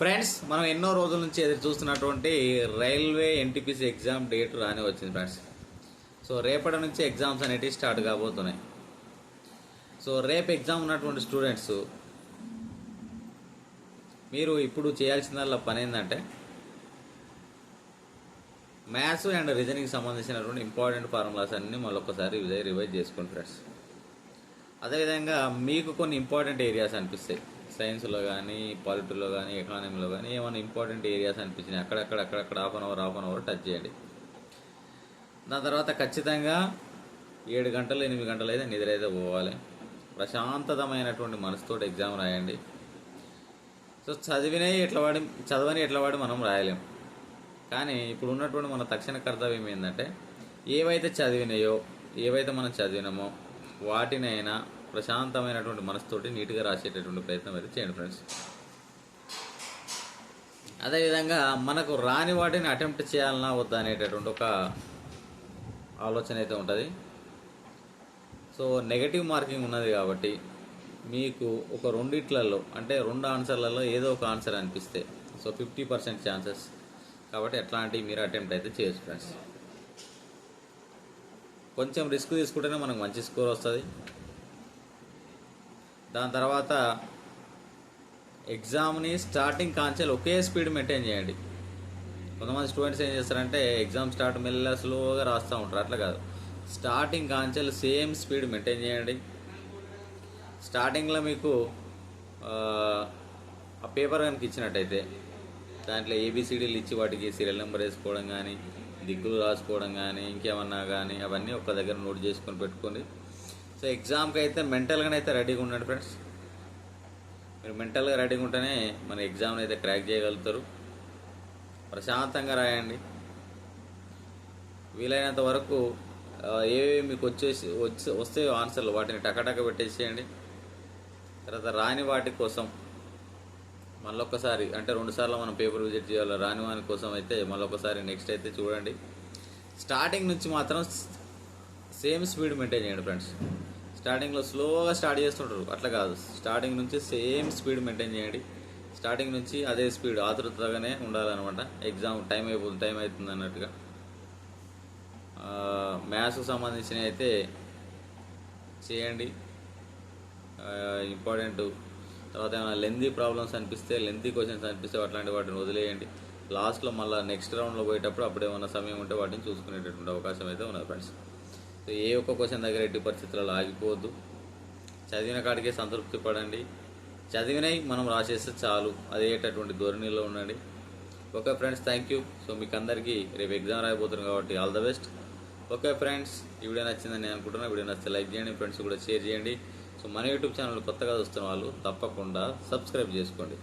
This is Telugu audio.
ఫ్రెండ్స్ మనం ఎన్నో రోజుల నుంచి ఎదురు చూస్తున్నటువంటి రైల్వే ఎన్టీపీసీ ఎగ్జామ్ డేట్ రాని వచ్చింది ఫ్రెండ్స్. సో రేపటి నుంచి ఎగ్జామ్స్ అనేటివి స్టార్ట్ కాబోతున్నాయి. సో రేపు ఎగ్జామ్ ఉన్నటువంటి స్టూడెంట్స్ మీరు ఇప్పుడు చేయాల్సిందల్లా పని ఏంటంటే మ్యాథ్స్ అండ్ రీజనింగ్కి సంబంధించినటువంటి ఇంపార్టెంట్ ఫార్ములాస్ అన్నీ మళ్ళీ ఒకసారి రివైజ్ రివైజ్ చేసుకోండి ఫ్రెండ్స్. అదేవిధంగా మీకు కొన్ని ఇంపార్టెంట్ ఏరియాస్ అనిపిస్తాయి. సైన్స్లో కానీ పాలిటీలో కానీ ఎకానమీలో కానీ ఏమైనా ఇంపార్టెంట్ ఏరియాస్ అనిపించినాయి అక్కడక్కడ అక్కడక్కడ half an hour half an hour touch చేయండి. దాని తర్వాత ఖచ్చితంగా ఏడు గంటలు ఎనిమిది గంటలు అయితే నిద్ర అయితే పోవాలి. ప్రశాంతతమైనటువంటి మనసుతో ఎగ్జామ్ రాయండి. సో చదివినే ఎట్లా వాడి చదవని ఎట్లా వాడి మనం రాయలేం. కానీ ఇప్పుడు ఉన్నటువంటి మన తక్షణ కర్తవ్యం ఏంటంటే ఏవైతే చదివినాయో ఏవైతే మనం చదివినామో వాటినైనా ప్రశాంతమైనటువంటి మనసుతోటి నీట్గా రాసేటటువంటి ప్రయత్నం అయితే చేయండి ఫ్రెండ్స్. అదేవిధంగా మనకు రాని వాటిని అటెంప్ట్ చేయాలన్నా వద్దా అనేటటువంటి ఒక ఆలోచన అయితే ఉంటుంది. సో నెగటివ్ మార్కింగ్ ఉన్నది కాబట్టి మీకు ఒక రెండిట్లలో అంటే రెండు ఆన్సర్లలో ఏదో ఒక ఆన్సర్ అనిపిస్తే సో ఫిఫ్టీ పర్సెంట్ ఛాన్సెస్ కాబట్టి అట్లాంటివి మీరు అటెంప్ట్ అయితే చేయొచ్చు ఫ్రెండ్స్. కొంచెం రిస్క్ తీసుకుంటేనే మనకు మంచి స్కోర్ వస్తుంది. దాని తర్వాత ఎగ్జామ్ని స్టార్టింగ్ కాంచెల్ ఒకే స్పీడ్ మెయింటైన్ చేయండి. కొంతమంది స్టూడెంట్స్ ఏం చేస్తారంటే ఎగ్జామ్ స్టార్ట్ మెల్ల స్లోగా రాస్తూ ఉంటారు. అట్లా కాదు. స్టార్టింగ్ కాంచెల్ సేమ్ స్పీడ్ మెయింటైన్ చేయండి. స్టార్టింగ్లో మీకు ఆ, పేపర్ కనుక ఇచ్చినట్టయితే దాంట్లో ఏబిసిడీలు ఇచ్చి వాటికి సీరియల్ నెంబర్ వేసుకోవడం కానీ దిక్కులు రాసుకోవడం కానీ ఇంకేమన్నా కానీ అవన్నీ ఒక దగ్గర నోట్ చేసుకొని పెట్టుకొని సో ఎగ్జామ్కి అయితే మెంటల్గానే అయితే రెడీగా ఉండండి ఫ్రెండ్స్ మీరు మెంటల్గా రెడీగా ఉంటేనే మన ఎగ్జామ్ని అయితే క్రాక్ చేయగలుగుతారు. ప్రశాంతంగా రాయండి. వీలైనంత వరకు ఏవేవి మీకు వచ్చేసి వచ్చి వస్తే ఆన్సర్లు వాటిని టకటక పెట్టేసేయండి. తర్వాత రాని వాటి కోసం మళ్ళొకసారి అంటే రెండుసార్లు మనం పేపర్ విజిట్ చేయాలి రాని వాని కోసం అయితే మళ్ళొకసారి నెక్స్ట్ అయితే చూడండి. స్టార్టింగ్ నుంచి మాత్రం సేమ్ స్పీడ్ మెయింటైన్ చేయండి ఫ్రెండ్స్ స్టార్టింగ్లో స్లోగా స్టార్ట్ చేస్తుంటారు. అట్లా కాదు. స్టార్టింగ్ నుంచి సేమ్ స్పీడ్ మెయింటైన్ చేయండి. స్టార్టింగ్ నుంచి అదే స్పీడ్ ఆతృతగానే ఉండాలన్నమాట. ఎగ్జామ్ టైం అయిపోతుంది టైం అవుతుంది అన్నట్టుగా. మ్యాథ్స్కి సంబంధించినవి అయితే చేయండి. ఇంపార్టెంట్ తర్వాత ఏమైనా లెందీ ప్రాబ్లమ్స్ అనిపిస్తే లెందీ క్వశ్చన్స్ అనిపిస్తే అట్లాంటి వాటిని వదిలేయండి. లాస్ట్లో మళ్ళీ నెక్స్ట్ రౌండ్లో పోయేటప్పుడు అప్పుడు ఏమైనా సమయం ఉంటే వాటిని చూసుకునేటటువంటి అవకాశం అయితే ఉన్నది ఫ్రెండ్స్ సో ఏ ఒక్క క్వశ్చన్ దగ్గర ఎట్టి పరిస్థితులలో ఆగిపోవద్దు. చదివిన కాడికే సంతృప్తి పడండి. చదివినవి మనం రాసేస్తే చాలు. అదేటటువంటి ధోరణిలో ఉండండి. Okay friends thank you. So మీకు అందరికీ రేపు ఎగ్జామ్ రాయబోతున్నాం కాబట్టి all the best. Okay friends ఈ వీడియో నచ్చిందని నేను అనుకుంటున్నా. వీడియో నచ్చితే లైక్ చేయండి ఫ్రెండ్స్ కూడా షేర్ చేయండి. సో మన యూట్యూబ్ ఛానల్ కొత్తగా చూస్తున్న వాళ్ళు తప్పకుండా సబ్స్క్రైబ్ చేసుకోండి.